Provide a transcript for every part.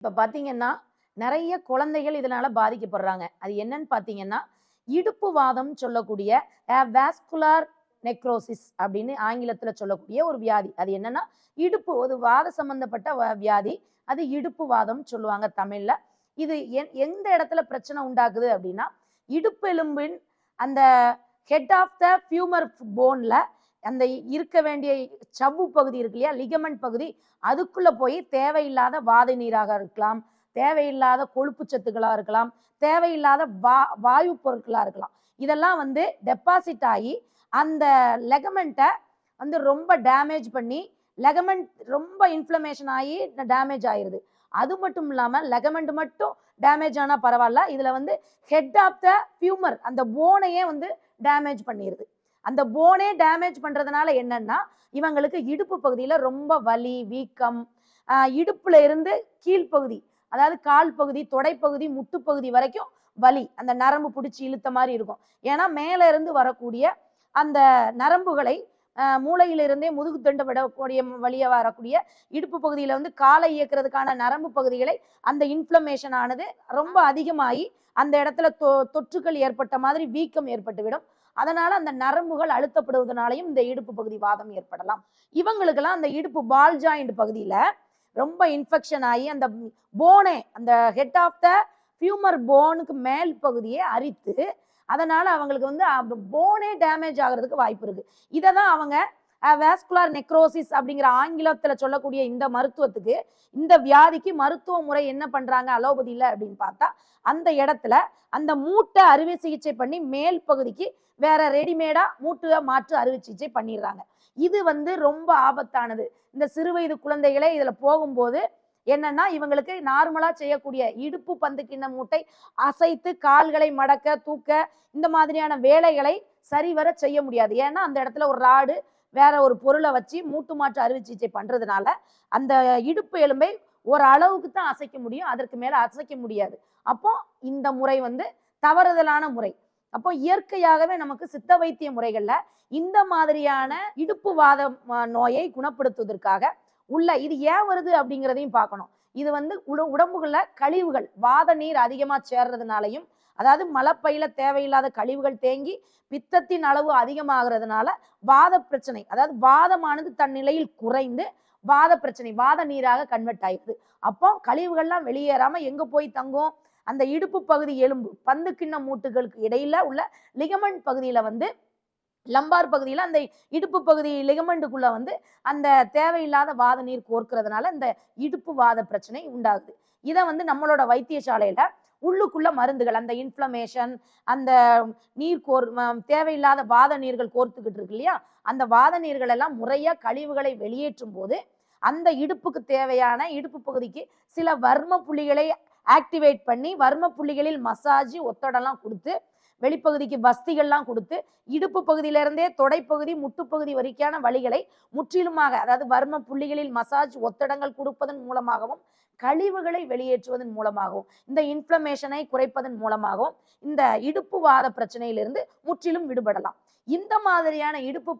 இப்போ பார்த்தீங்கன்னா நிறைய குழந்தைகள் இதனால பாதிக்கப்படுறாங்க. அது என்னன்னு பார்த்தீங்கன்னா இடுப்பு வாதம் சொல்லக்கூடிய வேஸ்குலார் நெக்ரோசிஸ் அப்படின்னு ஆங்கிலத்தில் சொல்லக்கூடிய ஒரு வியாதி. அது என்னன்னா இடுப்பு ஒரு வாத சம்பந்தப்பட்ட வியாதி. அது இடுப்பு வாதம் சொல்லுவாங்க தமிழில். இது எந்த இடத்துல பிரச்சனை உண்டாக்குது அப்படின்னா இடுப்பு எலும்பின் அந்த ஹெட் ஆஃப் த ஃபியூமர் போனில் அந்த இருக்க வேண்டிய சவ்வு பகுதி இருக்கு இல்லையா லிகமெண்ட் பகுதி அதுக்குள்ளே போய் தேவையில்லாத வாதை நீராக இருக்கலாம் தேவையில்லாத கொழுப்பு சத்துக்களாக இருக்கலாம் தேவையில்லாத வா வாயு பொருட்களாக இருக்கலாம். இதெல்லாம் வந்து டெபாசிட் ஆகி அந்த லெகமெண்ட்டை வந்து ரொம்ப டேமேஜ் பண்ணி லெகமெண்ட் ரொம்ப இன்ஃப்ளமேஷன் ஆகி டேமேஜ் ஆயிடுது அது மட்டும் இல்லாமல் லெகமெண்ட் மட்டும் டேமேஜ் ஆனால் பரவாயில்ல இதில் வந்து ஹெட் ஆஃப் த ஃபியூமர் அந்த போனையே வந்து டேமேஜ் பண்ணிடுது அந்த போனே டேமேஜ் பண்ணுறதுனால என்னன்னா இவங்களுக்கு இடுப்பு பகுதியில் ரொம்ப வலி வீக்கம் இடுப்பில் இடுப்புல இருந்து கீழ்ப்பகுதி அதாவது கால் பகுதி தொடைப்பகுதி முட்டுப்பகுதி வரைக்கும் வலி. அந்த நரம்பு பிடிச்சி இழுத்த மாதிரி இருக்கும். ஏன்னா மேலே இருந்து வரக்கூடிய அந்த நரம்புகளை மூளையிலிருந்தே முதுகு தண்டு விடக்கூடிய வழியா வரக்கூடிய இடுப்பு பகுதியில் வந்து காலை இயக்கிறதுக்கான நரம்பு பகுதிகளை அந்த இன்ஃப்ளமேஷன் ஆனது ரொம்ப அதிகமாகி அந்த இடத்துல தொ தொற்றுகள் ஏற்பட்ட மாதிரி வீக்கம் ஏற்பட்டுவிடும். அதனால அந்த நரம்புகள் அழுத்தப்படுவதனாலையும் இந்த இடுப்பு பகுதி வாதம் ஏற்படலாம். இவங்களுக்கெல்லாம் அந்த இடுப்பு பால் ஜாயிண்ட் பகுதியில ரொம்ப இன்ஃபெக்ஷன் ஆகி அந்த போனே அந்த ஹெட் ஆஃப் த ஃபியூமர் போனுக்கு மேல் பகுதியை அரித்து அதனால அவங்களுக்கு வந்து போனே டேமேஜ் ஆகிறதுக்கு வாய்ப்பு இருக்கு. இதை தான் அவங்க வேஸ்குலார் நெக்ரோசிஸ் அப்படிங்கிற ஆங்கிலத்தில் சொல்லக்கூடிய இந்த மருத்துவத்துக்கு இந்த வியாதிக்கு மருத்துவ முறை என்ன பண்ணுறாங்க அலோபதியில் அப்படின்னு பார்த்தா அந்த இடத்துல அந்த மூட்டை அறுவை சிகிச்சை பண்ணி மேல் பகுதிக்கு வேற ரெடிமேடாக மூட்டை மாற்று அறுவை சிகிச்சை பண்ணிடுறாங்க. இது வந்து ரொம்ப ஆபத்தானது. இந்த சிறுவயது குழந்தைகளே இதில் போகும்போது என்னன்னா இவங்களுக்கு நார்மலா செய்யக்கூடிய இடுப்பு பந்து கிண்ண மூட்டை அசைத்து கால்களை மடக்க தூக்க இந்த மாதிரியான வேலைகளை சரிவர செய்ய முடியாது. ஏன்னா அந்த இடத்துல ஒரு ராடு வேற ஒரு பொருளை வச்சு மூட்டு மாற்று அறுவை சிகிச்சை பண்ணுறதுனால அந்த இடுப்பு எலும்பை ஒரு அளவுக்கு தான் அசைக்க முடியும். அதற்கு மேலே அசைக்க முடியாது. அப்போ இந்த முறை வந்து தவறுதலான முறை. அப்போ இயற்கையாகவே நமக்கு சித்த வைத்திய முறைகளில் இந்த மாதிரியான இடுப்பு வாத நோயை குணப்படுத்துவதற்காக உள்ள இது ஏன் வருது அப்படிங்கிறதையும் பார்க்கணும். இது வந்து உட உடம்புகள்ல கழிவுகள் வாத நீர் அதிகமாக சேர்றதுனாலையும் அதாவது மலப்பையில தேவையில்லாத கழிவுகள் தேங்கி பித்தத்தின் அளவு அதிகமாகிறதுனால வாத பிரச்சனை அதாவது வாதமானது தன் நிலையில் குறைந்து வாத பிரச்சனை வாத நீராக கன்வெர்ட் ஆயிடுது. அப்போ கழிவுகள்லாம் வெளியேறாம எங்க போய் தங்கும்? அந்த இடுப்பு பகுதி எலும்பு பந்து கிண்ண மூட்டுகளுக்கு இடையில உள்ள லிகமெண்ட் பகுதியில வந்து லம்பார் பகுதியில் அந்த இடுப்பு பகுதி லிகமெண்டுக்குள்ளே வந்து அந்த தேவையில்லாத வாத நீர் கோர்க்கிறதுனால இந்த இடுப்பு வாத பிரச்சனை உண்டாகுது. இதை வந்து நம்மளோட வைத்தியசாலையில் உள்ளுக்குள்ள மருந்துகள் அந்த இன்ஃப்ளமேஷன் அந்த நீர் கோர் தேவையில்லாத வாத நீர்கள் கோர்த்துக்கிட்டு இருக்கு இல்லையா? அந்த வாத நீர்கள் எல்லாம் முறையாக கழிவுகளை வெளியேற்றும் போது அந்த இடுப்புக்கு தேவையான இடுப்பு பகுதிக்கு சில வர்ம புள்ளிகளை ஆக்டிவேட் பண்ணி வர்ம புள்ளிகளில் மசாஜ் ஒத்தடெல்லாம் கொடுத்து வெளிப்பகுதிக்கு வஸ்திகள்லாம் கொடுத்து இடுப்பு பகுதியிலிருந்தே தொடைப்பகுதி முட்டுப்பகுதி வரைக்கான வழிகளை முற்றிலுமாக அதாவது வர்ம புள்ளிகளில் மசாஜ் ஒத்தடங்கள் கொடுப்பதன் மூலமாகவும் கழிவுகளை வெளியேற்றுவதன் மூலமாகவும் இந்த இன்ஃப்ளமேஷனை குறைப்பதன் மூலமாகவும் இந்த இடுப்பு வாத பிரச்சனையிலிருந்து முற்றிலும் விடுபடலாம். இந்த மாதிரியான இடுப்பு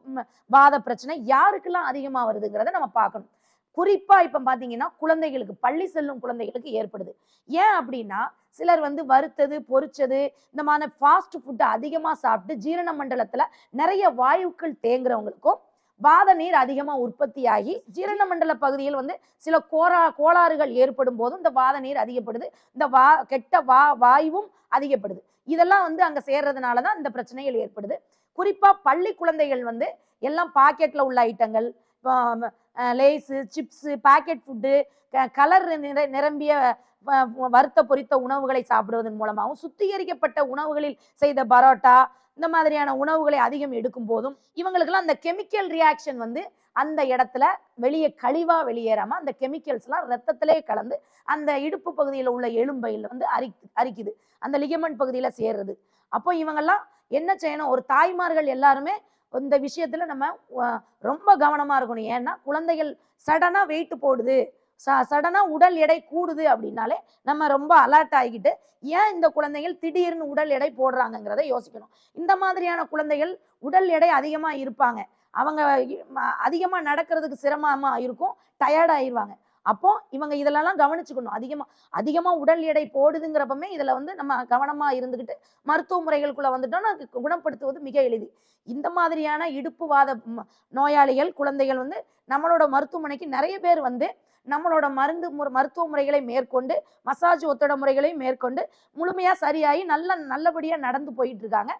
வாத பிரச்சனை யாருக்கெல்லாம் அதிகமாக வருதுங்கிறத நம்ம பார்க்கணும். குறிப்பா இப்ப பாத்தீங்கன்னா குழந்தைகளுக்கு பள்ளி செல்லும் குழந்தைகளுக்கு ஏற்படுது. ஏன் அப்படின்னா சிலர் வந்து வறுத்தது பொறிச்சது இந்த மாதிரி ஃபாஸ்ட் ஃபுட்டை அதிகமாக சாப்பிட்டு ஜீரண மண்டலத்தில் நிறைய வாயுக்கள் தேங்குறவங்களுக்கும் வாத நீர் அதிகமாக உற்பத்தியாகி ஜீரண மண்டல பகுதியில் வந்து சில கோரா கோளாறுகள் ஏற்படும் போதும் இந்த வாத நீர் அதிகப்படுது. இந்த வா கெட்ட வா வாயுவும் அதிகப்படுது. இதெல்லாம் வந்து அங்கே சேர்றதுனால தான் இந்த பிரச்சனைகள் ஏற்படுது. குறிப்பாக பள்ளி குழந்தைகள் வந்து எல்லாம் பாக்கெட்டில் உள்ள ஐட்டங்கள் Lay's chips packet food colour நிற நிரம்பிய வ- வறுத்த பொரித்த உணவுகளை சாப்பிடுவதன் மூலமாகவும் சுத்திகரிக்கப்பட்ட உணவுகளில் செய்த பரோட்டா இந்த மாதிரியான உணவுகளை அதிகம் எடுக்கும் போதும் இவங்களுக்கெல்லாம் அந்த கெமிக்கல் ரியாக்ஷன் வந்து அந்த இடத்துல வெளியே கழிவாக வெளியேறாமல் அந்த கெமிக்கல்ஸ்லாம் ரத்தத்திலே கலந்து அந்த இடுப்பு பகுதியில் உள்ள எலும்பையில் வந்து அரி அரிக்குது. அந்த லிகமெண்ட் பகுதியில் சேர்றது. அப்போ இவங்கெல்லாம் என்ன செய்யணும்? ஒரு தாய்மார்கள் எல்லாருமே இந்த விஷயத்தில் நம்ம ரொம்ப கவனமாக இருக்கணும். ஏன்னா குழந்தைகள் சடனாக வெயிட் போடுது. ச சடனாக உடல் எடை கூடுது அப்படின்னாலே நம்ம ரொம்ப அலர்ட் ஆகிக்கிட்டு ஏன் இந்த குழந்தைகள் திடீர்னு உடல் எடை போடுறாங்கங்கிறத யோசிக்கணும். இந்த மாதிரியான குழந்தைகள் உடல் எடை அதிகமாக இருப்பாங்க. அவங்க அதிகமாக நடக்கிறதுக்கு சிரமமாக இருக்கும் டயர்ட் அப்போ இவங்க இதெல்லாம் கவனிச்சுக்கணும். அதிகமா அதிகமா உடல் எடை போடுதுங்கிறப்பமே இதுல வந்து நம்ம கவனமா இருந்துக்கிட்டு மருத்துவ முறைகளுக்குள்ள வந்துட்டோம்னா குணப்படுத்துவது மிக எளிது. இந்த மாதிரியான இடுப்பு வாத நோயாளிகள் குழந்தைகள் வந்து நம்மளோட மருத்துவமனைக்கு நிறைய பேர் வந்து நம்மளோட மருந்து முறை மருத்துவ முறைகளை மேற்கொண்டு மசாஜ் ஒத்தட முறைகளையும் மேற்கொண்டு முழுமையா சரியாகி நல்ல நல்லபடியா நடந்து போயிட்டு இருக்காங்க.